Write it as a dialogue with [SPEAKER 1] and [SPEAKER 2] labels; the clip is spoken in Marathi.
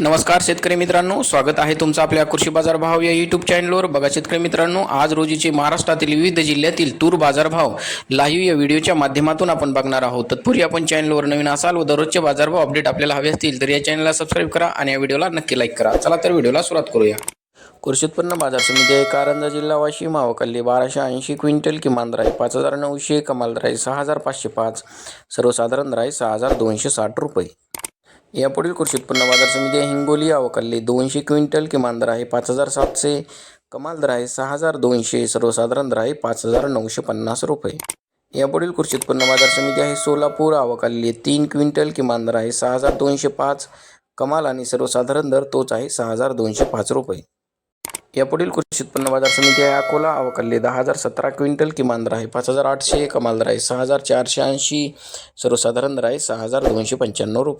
[SPEAKER 1] नमस्कार शेतकरी मित्रांनो स्वागत आहे तुमचं आपल्या कृषी बाजार भाव या युट्यूब चॅनलवर बघा शेतकरी मित्रांनो आज रोजीचे महाराष्ट्रातील विविध जिल्ह्यातील तूर बाजारभाव लाईव्ह या व्हिडिओच्या माध्यमातून आपण बघणार आहोत. तत्पूर्वी आपण चॅनलवर नवीन असाल व दररोजचे बाजारभाव अपडेट आपल्याला हवे असतील तर या चॅनलला सबस्क्राईब करा आणि या व्हिडिओला नक्की लाईक करा. चला तर व्हिडिओला सुरुवात करूया. कृषी उत्पन्न बाजार समिती कारंजा जिल्हा वाशिम अवकल्ली बाराशे ऐंशी क्विंटल किमान द्राय पाच हजार नऊशे कमाल दर सहा हजार पाचशे पाच सर्वसाधारण राय सहा हजार दोनशे साठ रुपये. यापुढील कृषी उत्पन्न बाजार समिती आहे हिंगोली अवकल्ली दोनशे क्विंटल किमान दर आहे पाच हजार सातशे कमाल दर आहे सहा हजार दोनशे सर्वसाधारण दर आहे पाच हजार नऊशे पन्नास रुपये. यापुढील कृषी उत्पन्न बाजार समिती आहे सोलापूर अवकल्ली तीन क्विंटल किमान दर आहे सहा हजार दोनशे पाच कमाल आणि सर्वसाधारण दर तोच आहे सहा हजार दोनशे पाच रुपये. यापुढील कृषी उत्पन्न बाजार समिती आहे अकोला अवकल्ली दहा हजार सतरा क्विंटल किमान दर आहे पाच हजार आठशे कमाल दर आहे सहा हजार चारशे ऐंशी सर्वसाधारण दर आहे सहा हजार दोनशे पंच्याण्णव रुपये.